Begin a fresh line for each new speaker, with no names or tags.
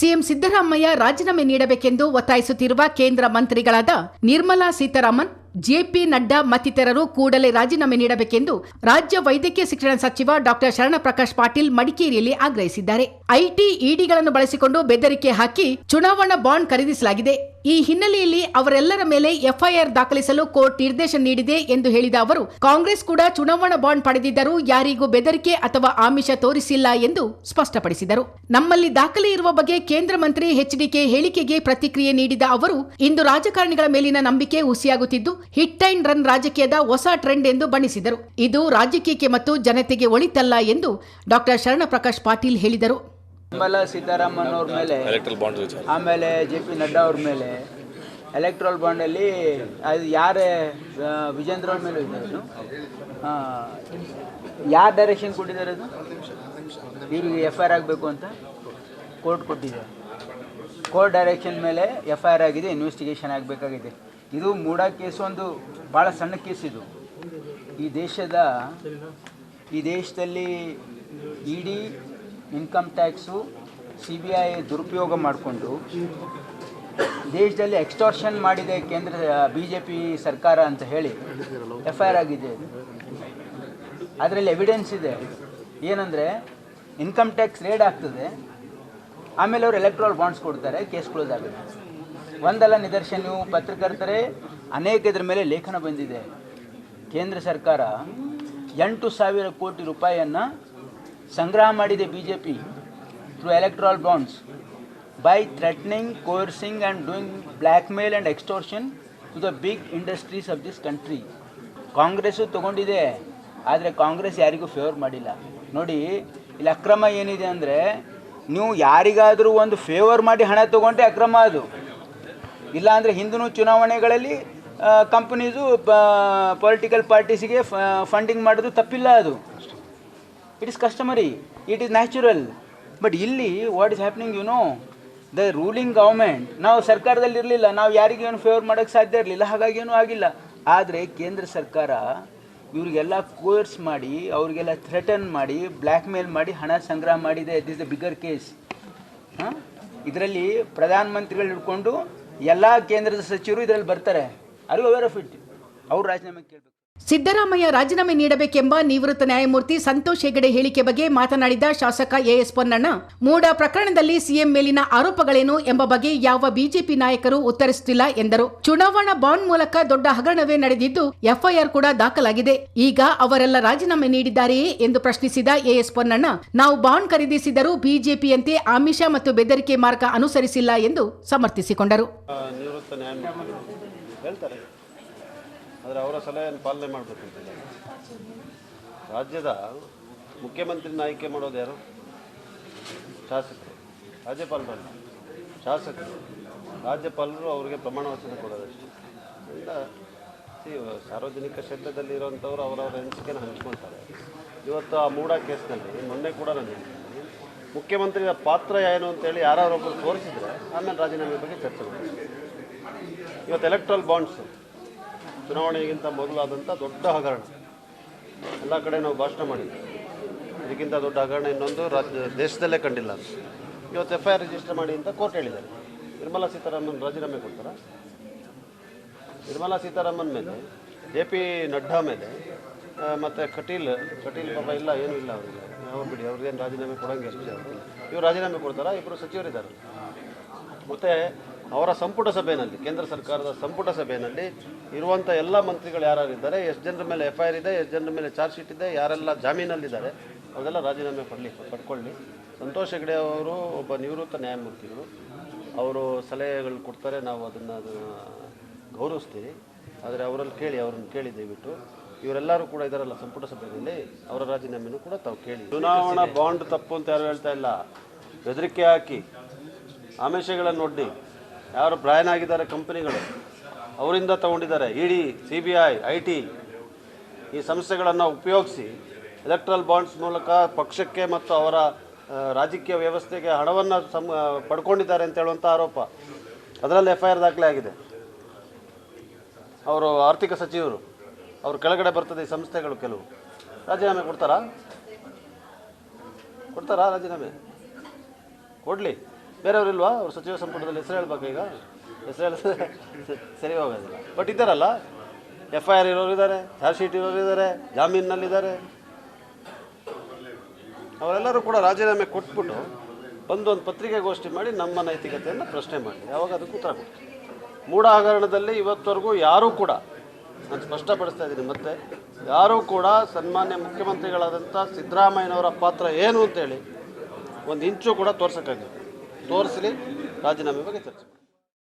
CM Siddaramaiah ರಾಜೀನಾಮೆ ನೀಡಬೇಕೆಂದು ಒತ್ತಾಯಿಸುತ್ತಿರುವ ಕೇಂದ್ರ ಮಂತ್ರಿಗಳಾದ ನಿರ್ಮಲಾ ಸೀತಾರಾಮನ್ ಜೆಪಿ ನಡ್ಡಾ ಮತ್ತಿತರರು ಕೂಡಲೇ ರಾಜೀನಾಮೆ ನೀಡಬೇಕೆಂದು ರಾಜ್ಯ ವೈದ್ಯಕೀಯ ಶಿಕ್ಷಣ ಸಚಿವ ಡಾಕ್ಟರ್ ಶರಣಪ್ರಕಾಶ್ ಪಾಟೀಲ್ ಮಡಿಕೇರಿಯಲ್ಲಿ ಆಗ್ರಹಿಸಿದ್ದಾರೆ. ಐಟಿ ಇಡಿಗಳನ್ನು ಬಳಸಿಕೊಂಡು ಬೆದರಿಕೆ ಹಾಕಿ ಚುನಾವಣಾ ಬಾಂಡ್ ಖರೀದಿಸಲಾಗಿದೆ. ಈ ಹಿನ್ನೆಲೆಯಲ್ಲಿ ಅವರೆಲ್ಲರ ಮೇಲೆ ಎಫ್ಐಆರ್ ದಾಖಲಿಸಲು ಕೋರ್ಟ್ ನಿರ್ದೇಶನ ನೀಡಿದೆ ಎಂದು ಹೇಳಿದ ಅವರು, ಕಾಂಗ್ರೆಸ್ ಕೂಡ ಚುನಾವಣಾ ಬಾಂಡ್ ಪಡೆದಿದ್ದರೂ ಯಾರಿಗೂ ಬೆದರಿಕೆ ಅಥವಾ ಆಮಿಷ ತೋರಿಸಿಲ್ಲ ಎಂದು ಸ್ಪಷ್ಟಪಡಿಸಿದರು. ನಮ್ಮಲ್ಲಿ ದಾಖಲೆ ಇರುವ ಬಗ್ಗೆ ಕೇಂದ್ರ ಮಂತ್ರಿ ಎಚ್ಡಿಕೆ ಹೇಳಿಕೆಗೆ ಪ್ರತಿಕ್ರಿಯೆ ನೀಡಿದ ಅವರು, ಇಂದು ರಾಜಕಾರಣಿಗಳ ಮೇಲಿನ ನಂಬಿಕೆ ಹುಸಿಯಾಗುತ್ತಿದ್ದು ಹಿಟ್ ಅಂಡ್ ರನ್ ರಾಜಕೀಯದ ಹೊಸ ಟ್ರೆಂಡ್ ಎಂದು ಬಣ್ಣಿಸಿದರು. ಇದು ರಾಜಕೀಯಕ್ಕೆ ಮತ್ತು ಜನತೆಗೆ ಒಳಿತಲ್ಲ ಎಂದು ಡಾಕ್ಟರ್ ಶರಣ ಪ್ರಕಾಶ್ ಪಾಟೀಲ್ ಹೇಳಿದರು.
ನಿರ್ಮಲಾ ಸೀತಾರಾಮನ್ ಅವ್ರ ಮೇಲೆ
ಎಲೆಕ್ಟ್ರಲ್ ಬಾಂಡ್ ವಿಚಾರ.
ಆಮೇಲೆ ಜೆ ಪಿ ನಡ್ಡಾ ಅವ್ರ ಮೇಲೆ ಎಲೆಕ್ಟ್ರಲ್ ಬಾಂಡಲ್ಲಿ ಅದು ಯಾರೇ ವಿಜೇಂದ್ರ ಅವ್ರ ಮೇಲೆ ಇದ್ದಾರೆ ಅದು? ಯಾರು ಡೈರೆಕ್ಷನ್ ಕೊಟ್ಟಿದ್ದಾರೆ ಅದು? ಇವ್ರಿಗೆ ಎಫ್ ಐ ಆರ್ ಆಗಬೇಕು ಅಂತ ಕೋರ್ಟ್ ಕೊಟ್ಟಿದೆ ಕೋರ್ಟ್ ಡೈರೆಕ್ಷನ್ ಮೇಲೆ ಎಫ್ ಐ ಆರ್ ಆಗಿದೆ ಇನ್ವೆಸ್ಟಿಗೇಷನ್ ಆಗಬೇಕಾಗಿದೆ. ಇದು ಮೂಡ ಕೇಸು ಒಂದು ಭಾಳ ಸಣ್ಣ ಕೇಸ್ ಇದು. ಈ ದೇಶದ, ಈ ದೇಶದಲ್ಲಿ ED income tax C B I ದುರುಪಯೋಗ ಮಾಡಿಕೊಂಡು, ದೇಶದಲ್ಲಿ ಎಕ್ಸ್ಟಾರ್ಷನ್ ಮಾಡಿದೆ ಕೇಂದ್ರ ಬಿ ಜೆ ಪಿ ಸರ್ಕಾರ ಅಂತ ಹೇಳಿ ಎಫ್ ಐ ಆರ್ ಆಗಿದೆ. ಅದರಲ್ಲಿ ಎವಿಡೆನ್ಸ್ ಇದೆ. ಏನಂದರೆ ಇನ್ಕಮ್ ಟ್ಯಾಕ್ಸ್ ರೇಡ್ ಆಗ್ತದೆ. ಆಮೇಲೆ ಅವರು ಎಲೆಕ್ಟ್ರಲ್ ಬಾಂಡ್ಸ್ ಕೊಡ್ತಾರೆ, ಕೇಸ್ ಕ್ಲೋಸ್ ಆಗುತ್ತೆ. ಒಂದಲ್ಲ ನಿದರ್ಶನ ನೀವು ಪತ್ರಕರ್ತರೇ, ಅನೇಕ ಇದ್ರ ಮೇಲೆ ಲೇಖನ ಬಂದಿದೆ. ಕೇಂದ್ರ ಸರ್ಕಾರ ಎಂಟು ಸಾವಿರ ಕೋಟಿ ರೂಪಾಯಿಯನ್ನು ಸಂಗ್ರಹ ಮಾಡಿದೆ B J P through electoral bonds by threatening coercing and doing blackmail and extortion to the big industries of this country Congress ತೊಗೊಂಡಿದೆ, ಆದರೆ ಕಾಂಗ್ರೆಸ್ ಯಾರಿಗೂ ಫೇವರ್ ಮಾಡಿಲ್ಲ. ನೋಡಿ, ಇಲ್ಲಿ ಅಕ್ರಮ ಏನಿದೆ ಅಂದರೆ, ನೀವು ಯಾರಿಗಾದರೂ ಒಂದು ಫೇವರ್ ಮಾಡಿ ಹಣ ತೊಗೊಂಡ್ರೆ ಅಕ್ರಮ ಅದು. ಇಲ್ಲ ಅಂದರೆ ಹಿಂದಿನ ಚುನಾವಣೆಗಳಲ್ಲಿ ಕಂಪನೀಸು ಪೊಲಿಟಿಕಲ್ ಪಾರ್ಟೀಸಿಗೆ ಫಂಡಿಂಗ್ ಮಾಡೋದು ತಪ್ಪಿಲ್ಲ ಅದು. It is customary it is natural but ಇಲ್ಲಿ what is happening you know the ruling government ನಾವು ಸರ್ಕಾರದಲ್ಲಿ ಇರಲಿಲ್ಲ ನಾವು ಯಾರಿಗೇನು ಫೇವರ್ ಮಾಡೋಕ್ಕೆ ಸಾಧ್ಯ ಇರಲಿಲ್ಲ, ಹಾಗಾಗಿ ಏನೂ ಆಗಿಲ್ಲ. ಆದರೆ ಕೇಂದ್ರ ಸರ್ಕಾರ ಇವರಿಗೆಲ್ಲ ಕೋರ್ಸ್ ಮಾಡಿ, ಅವರಿಗೆಲ್ಲ ಥ್ರೆಟನ್ ಮಾಡಿ ಬ್ಲ್ಯಾಕ್ ಮೇಲ್ ಮಾಡಿ ಹಣ ಸಂಗ್ರಹ ಮಾಡಿದೆ. ದಿಸ್ ದ ಬಿಗ್ಗರ್ ಕೇಸ್ ಹಾಂ? ಇದರಲ್ಲಿ ಪ್ರಧಾನಮಂತ್ರಿಗಳು ಹಿಡ್ಕೊಂಡು ಎಲ್ಲ ಕೇಂದ್ರದ ಸಚಿವರು ಇದರಲ್ಲಿ ಬರ್ತಾರೆ. ಅರಿವು ಅವೇರ್ ಆಫ್ ಇಟ್ ಅವ್ರು ರಾಜೀನಾಮೆ ಕೇಳಬೇಕು.
ಸಿದ್ದರಾಮಯ್ಯ ರಾಜೀನಾಮೆ ನೀಡಬೇಕೆಂಬ ನಿವೃತ್ತ ನ್ಯಾಯಮೂರ್ತಿ ಸಂತೋಷ್ ಹೆಗಡೆ ಹೇಳಿಕೆ ಬಗ್ಗೆ ಮಾತನಾಡಿದ ಶಾಸಕ ಎಎಸ್ ಪೊನ್ನಣ್ಣ, ಮೂಡ ಪ್ರಕರಣದಲ್ಲಿ ಸಿಎಂ ಮೇಲಿನ ಆರೋಪಗಳೇನು ಎಂಬ ಬಗ್ಗೆ ಯಾವ ಬಿಜೆಪಿ ನಾಯಕರು ಉತ್ತರಿಸುತ್ತಿಲ್ಲ ಎಂದರು. ಚುನಾವಣಾ ಬಾಂಡ್ ಮೂಲಕ ದೊಡ್ಡ ಹಗರಣವೇ ನಡೆದಿದ್ದು ಎಫ್ಐಆರ್ ಕೂಡ ದಾಖಲಾಗಿದೆ. ಈಗ ಅವರೆಲ್ಲ ರಾಜೀನಾಮೆ ನೀಡಿದ್ದಾರೆಯೇ ಎಂದು ಪ್ರಶ್ನಿಸಿದ ಎಎಸ್ ಪೊನ್ನಣ್ಣ, ನಾವು ಬಾಂಡ್ ಖರೀದಿಸಿದರೂ ಬಿಜೆಪಿಯಂತೆ ಆಮಿಷ ಮತ್ತು ಬೆದರಿಕೆ ಮಾರ್ಗ ಅನುಸರಿಸಿಲ್ಲ ಎಂದು ಸಮರ್ಥಿಸಿಕೊಂಡರು.
ಆದರೆ ಅವರ ಸಲಹೆಯನ್ನು ಪಾಲನೆ ಮಾಡಬೇಕಂತಿಲ್ಲ ರಾಜ್ಯದ ಮುಖ್ಯಮಂತ್ರಿನ ಆಯ್ಕೆ ಮಾಡೋದು ಯಾರು? ಶಾಸಕರು. ರಾಜ್ಯಪಾಲರಲ್ಲ ಶಾಸಕರು. ರಾಜ್ಯಪಾಲರು ಅವರಿಗೆ ಪ್ರಮಾಣ ವಚನ ಕೊಡೋದಷ್ಟೇ. ಅದರಿಂದ ಸಿ, ಸಾರ್ವಜನಿಕ ಕ್ಷೇತ್ರದಲ್ಲಿ ಇರೋಂಥವ್ರು ಅವರವರ ಅನಿಸಿಕೆನ ಹಂಚ್ಕೊಳ್ತಾರೆ. ಇವತ್ತು ಆ ಮೂಡ ಕೇಸ್ನಲ್ಲಿ, ಮೊನ್ನೆ ಕೂಡ ನಾನು ಮುಖ್ಯಮಂತ್ರಿಯ ಪಾತ್ರ ಏನು ಅಂತೇಳಿ ಯಾರೊಬ್ಬರು ತೋರಿಸಿದ್ರೆ ಆಮೇಲೆ ರಾಜೀನಾಮೆ ಬಗ್ಗೆ ಚರ್ಚೆ ಮಾಡ್ತೀವಿ. ಇವತ್ತು ಎಲೆಕ್ಟ್ರಲ್ ಬಾಂಡ್ಸು ಚುನಾವಣೆಗಿಂತ ಮೊದಲಾದಂಥ ದೊಡ್ಡ ಹಗರಣ. ಎಲ್ಲ ಕಡೆ ನಾವು ಭಾಷಣ ಮಾಡಿದ್ವಿ. ಇದಕ್ಕಿಂತ ದೊಡ್ಡ ಹಗರಣ ಇನ್ನೊಂದು ರಾಜ್ಯ ದೇಶದಲ್ಲೇ ಕಂಡಿಲ್ಲ ಇವತ್ತು ಎಫ್ ಐ ಆರ್ ರಿಜಿಸ್ಟರ್ ಮಾಡಿ ಅಂತ ಕೋರ್ಟ್ ಹೇಳಿದ್ದಾರೆ. ನಿರ್ಮಲಾ ಸೀತಾರಾಮನ್ ರಾಜೀನಾಮೆ ಕೊಡ್ತಾರ? ನಿರ್ಮಲಾ ಸೀತಾರಾಮನ್ ಮೇಲೆ ಜೆ ಪಿ ನಡ್ಡಾ ಮೇಲೆ ಮತ್ತು ಕಟೀಲ್ ಕಟೀಲ್ ಪಾಪ ಇಲ್ಲ, ಏನೂ ಇಲ್ಲ ಅವರಿಗೆ. ನಾವು ಬಿಡಿ, ಅವ್ರಿಗೇನು ರಾಜೀನಾಮೆ ಕೊಡೋಂಗೆ ಇವ್ರು ರಾಜೀನಾಮೆ ಕೊಡ್ತಾರಾ? ಇಬ್ಬರು ಸಚಿವರಿದ್ದಾರೆ. ಮತ್ತು ಅವರ ಸಂಪುಟ ಸಭೆಯಲ್ಲಿ, ಕೇಂದ್ರ ಸರ್ಕಾರದ ಸಂಪುಟ ಸಭೆಯಲ್ಲಿ ಇರುವಂಥ ಎಲ್ಲ ಮಂತ್ರಿಗಳು ಯಾರ್ಯಾರಿದ್ದಾರೆ ಎಷ್ಟು ಜನರ ಮೇಲೆ ಎಫ್ ಐ ಇದೆ ಎಷ್ಟು ಜನರ ಮೇಲೆ ಚಾರ್ಜ್ ಶೀಟ್ ಇದೆ, ಯಾರೆಲ್ಲ ಜಾಮೀನಲ್ಲಿದ್ದಾರೆ ಅವರೆಲ್ಲ ರಾಜೀನಾಮೆ ಪಡಲಿ ಪಡ್ಕೊಳ್ಳಿ. ಸಂತೋಷ್ ಹೆಗ್ಡೆ ಅವರು ಒಬ್ಬ ನಿವೃತ್ತ ನ್ಯಾಯಮೂರ್ತಿಗಳು. ಅವರು ಸಲಹೆಗಳು ಕೊಡ್ತಾರೆ, ನಾವು ಅದನ್ನು ಗೌರವಿಸ್ತೀವಿ. ಆದರೆ ಅವರಲ್ಲಿ ಕೇಳಿ, ಅವ್ರನ್ನ ಕೇಳಿ ದಯವಿಟ್ಟು. ಇವರೆಲ್ಲರೂ ಕೂಡ ಇದಾರಲ್ಲ ಸಂಪುಟ ಸಭೆಯಲ್ಲಿ, ಅವರ ರಾಜೀನಾಮೆನೂ ಕೂಡ ತಾವು ಕೇಳಿ. ಚುನಾವಣಾ ಬಾಂಡ್ ತಪ್ಪು ಅಂತ ಯಾರು ಹೇಳ್ತಾ ಇಲ್ಲ. ಬೆದರಿಕೆ ಹಾಕಿ. ಆಮಿಷಗಳನ್ನು ಒಡ್ಡಿ. ಯಾರು ಬ್ರಾಯನ್ ಆಗಿದ್ದಾರೆ ಕಂಪನಿಗಳು? ಅವರಿಂದ ತಗೊಂಡಿದ್ದಾರೆ. E D C B I I T ಈ ಸಂಸ್ಥೆಗಳನ್ನು ಉಪಯೋಗಿಸಿ ಎಲೆಕ್ಟ್ರಲ್ ಬಾಂಡ್ಸ್ ಮೂಲಕ ಪಕ್ಷಕ್ಕೆ ಮತ್ತು ಅವರ ರಾಜಕೀಯ ವ್ಯವಸ್ಥೆಗೆ ಹಣವನ್ನು ಸಮ ಪಡ್ಕೊಂಡಿದ್ದಾರೆ ಅಂತ ಹೇಳುವಂಥ ಆರೋಪ. ಅದರಲ್ಲಿ ಎಫ್ ಐ ಆರ್ ದಾಖಲೆ ಆಗಿದೆ. ಅವರು ಆರ್ಥಿಕ ಸಚಿವರು. ಅವ್ರ ಕೆಳಗಡೆ ಬರ್ತದೆ ಈ ಸಂಸ್ಥೆಗಳು ಕೆಲವು. ರಾಜೀನಾಮೆ ಕೊಡ್ತಾರಾ? ಕೊಡ್ತಾರಾ ರಾಜೀನಾಮೆ? ಕೊಡಲಿ. ಬೇರೆಯವ್ರು ಇಲ್ವಾ? ಅವ್ರು ಸಚಿವ ಸಂಪುಟದಲ್ಲಿ ಹೆಸರು ಹೇಳ್ಬೇಕು ಈಗ. ಹೆಸರು ಹೇಳಿದ್ರೆ ಸರಿ ಹೋಗೋದಿಲ್ಲ. ಬಟ್ ಇದ್ದಾರಲ್ಲ? ಎಫ್ ಐ ಆರ್ ಇರೋರು ಇದ್ದಾರೆ, ಚಾರ್ಜ್ ಶೀಟ್ ಇರೋರು ಇದ್ದಾರೆ, ಜಾಮೀನಿನಲ್ಲಿದ್ದಾರೆ. ಅವರೆಲ್ಲರೂ ಕೂಡ ರಾಜೀನಾಮೆ ಕೊಟ್ಬಿಟ್ಟು ಬಂದು ಒಂದು ಪತ್ರಿಕಾಗೋಷ್ಠಿ ಮಾಡಿ ನಮ್ಮ ನೈತಿಕತೆಯನ್ನು ಪ್ರಶ್ನೆ ಮಾಡಿ. ಯಾವಾಗ ಅದಕ್ಕೆ ಉತ್ತರ ಕೊಡ್ತೀವಿ ಹಗರಣದಲ್ಲಿ ಇವತ್ತವರೆಗೂ ಯಾರೂ ಕೂಡ, ನಾನು ಸ್ಪಷ್ಟಪಡಿಸ್ತಾ ಇದ್ದೀನಿ ಮತ್ತೆ, ಯಾರೂ ಕೂಡ ಸನ್ಮಾನ್ಯ ಮುಖ್ಯಮಂತ್ರಿಗಳಾದಂಥ ಸಿದ್ದರಾಮಯ್ಯನವರ ಪಾತ್ರ ಏನು ಅಂತೇಳಿ ಒಂದು ಇಂಚು ಕೂಡ ತೋರ್ಸೋಕ್ಕಾಗಿಲ್ಲ. ತೋರಿಸಲಿ ರಾಜೀನಾಮೆ ಬಗ್ಗೆ ಚರ್ಚೆ